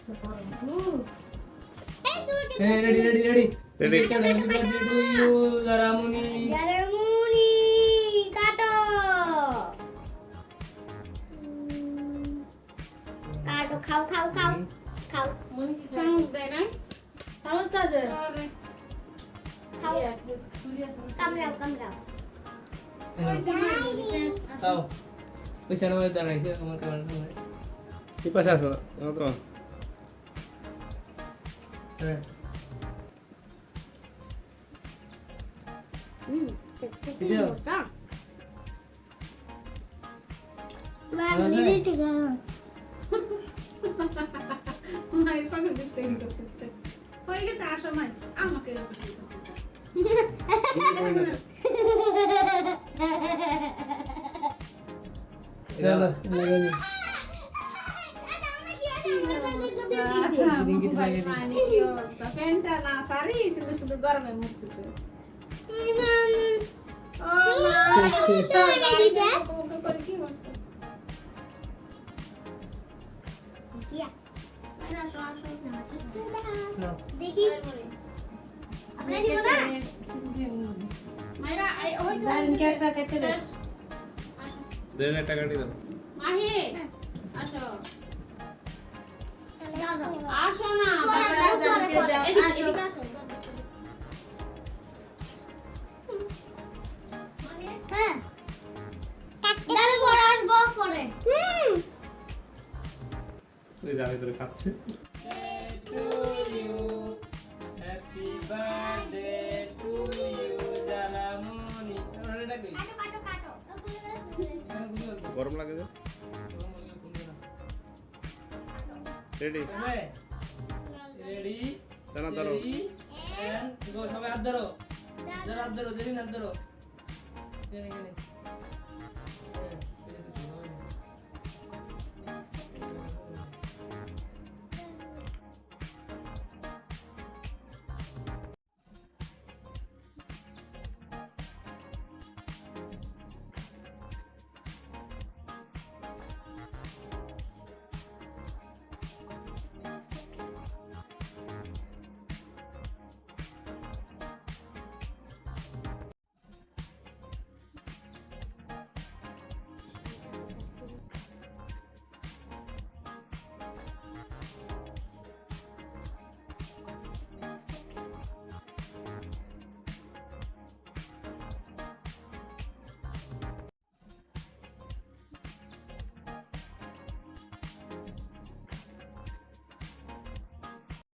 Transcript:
Hey, ready, ready, ready. Ready. Can I do you, Garamuni? Garamuni, काटो. काटो, खाओ, खाओ, खाओ, खाओ. समझ बैना. समझता है. खाओ. कम लाओ, कम लाओ. खाओ. पैसा ना मैं दारा है, कमर कमर. किपास आसो, कमर कमर. খাও ওই সামনে দাঁড়াইছে আমার ক্যামেরা সামনে এই পাশে আসো আমার তো হ্যাঁ বুঝছো বাবা দিদি থেকে মায়ের পাখি দুষ্টাই করতেছে হয়ে গেছে আসো মাই আমাকে এরকম না না দিদিন ফ্যানটা না সারি শুধু শুধু গরমে মুখ দিছে ও মা করে কি বসতো না দেখি আপনার দিব না মাইরা এই ওই জানকে একটা কেটে দে দেন একটা কাটি দাও মাহি আসো। আসো না। হ্যাঁ হুম ওই যাবে তোরে খাচ্ছে হ্যাপি বার্থডে টু ইউ জারামুনি ওরে ডাকি কাটো কাটো কাটো। গরম লাগে যে? রেডি রেডি দাঁড়া ধরো সবাই হাত ধরো। ধরো হাত ধরো দেরি না ধরো।